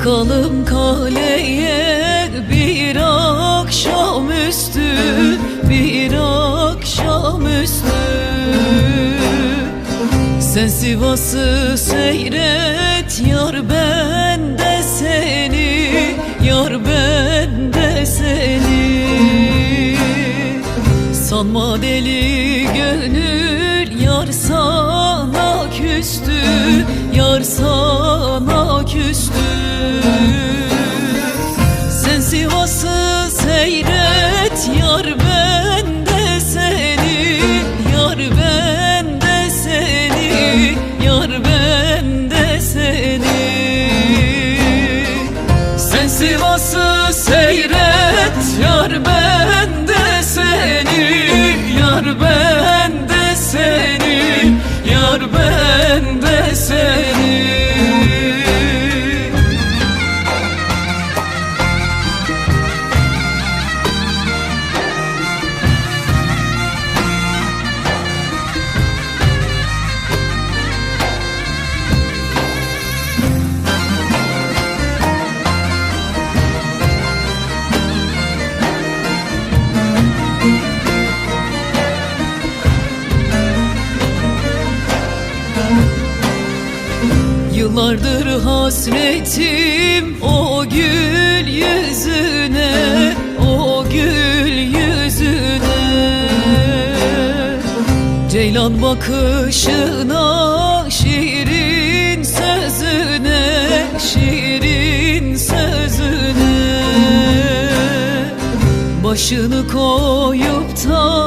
Çıkalım kaleye bir akşamüstü Bir akşamüstü Sen Sivas'ı seyret yar ben de seni Yar ben de seni. Sanma deli gönül yar sana küstü Yar sana küstü. Sen Sivas'ı seyret Yıllardır hasretim o gül yüzüne O gül yüzüne. Ceylan bakışına şiirin sözüne Şiirin sözüne. Başını koyup da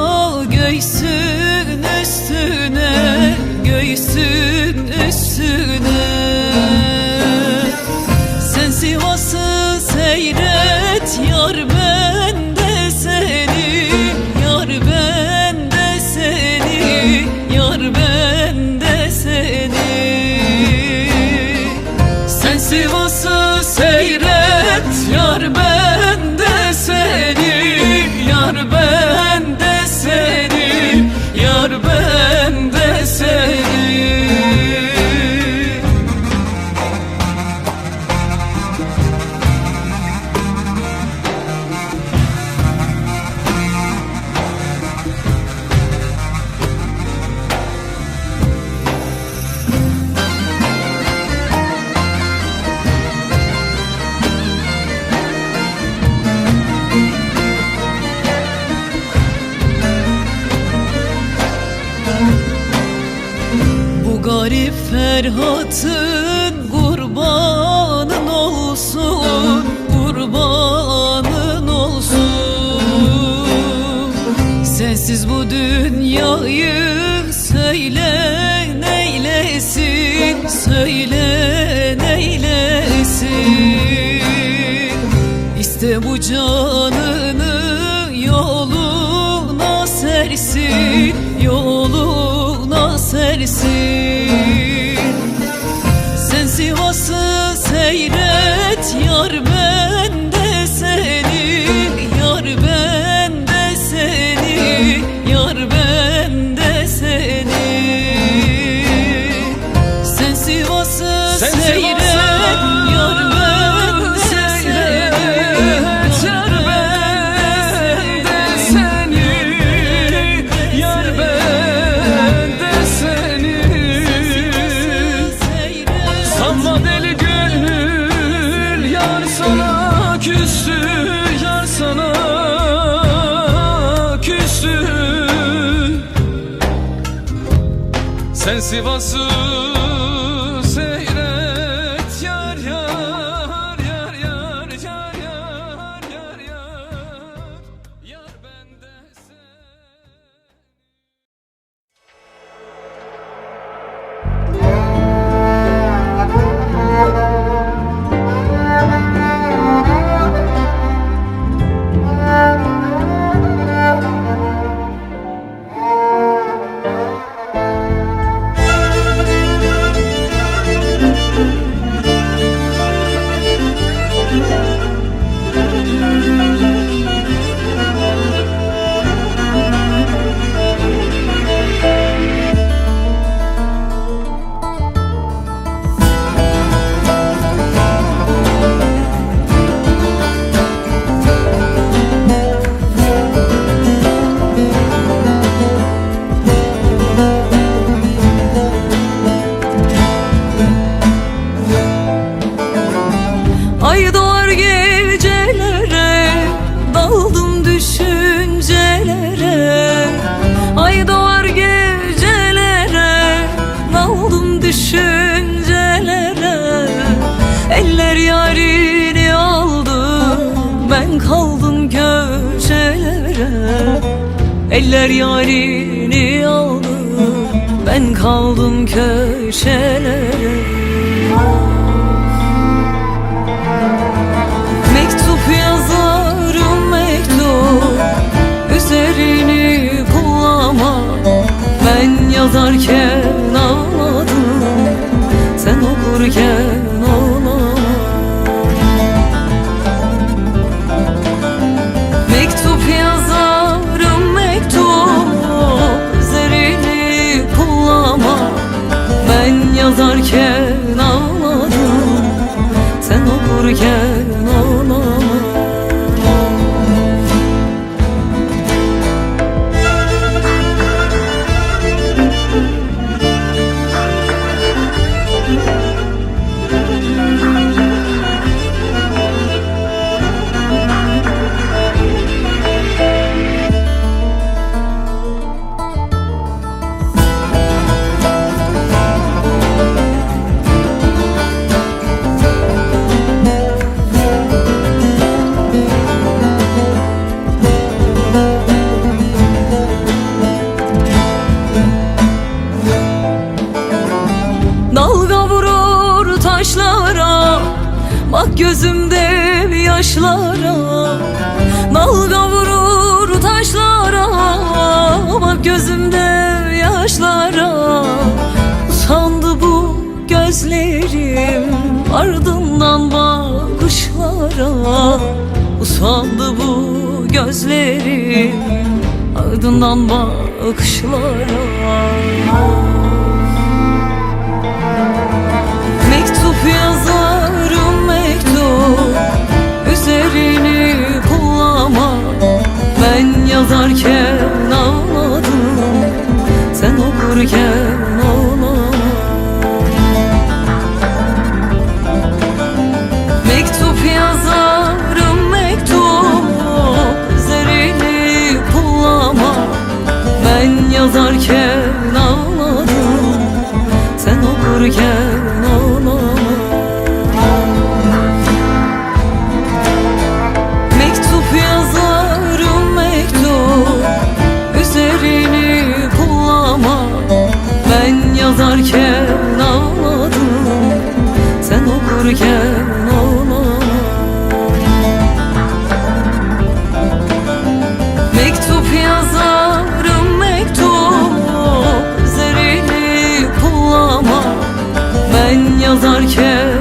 Sivas'ı seyret yar ben Ferhat'ın kurbanın olsun Kurbanın olsun. Sensiz bu dünyayı söyle neylesin Söyle neylesin. İste bu canını yoluna sersin Yoluna sersin Sen Sivas'ın Eller yarini aldı. Ben kaldım köşelere. Mektup yazarım mektup. Üzerini bulamam. Ben yazarken ağlarım Utandı bu gözlerim. Ardından bakışlara Mektup yazar Yeah. yazarken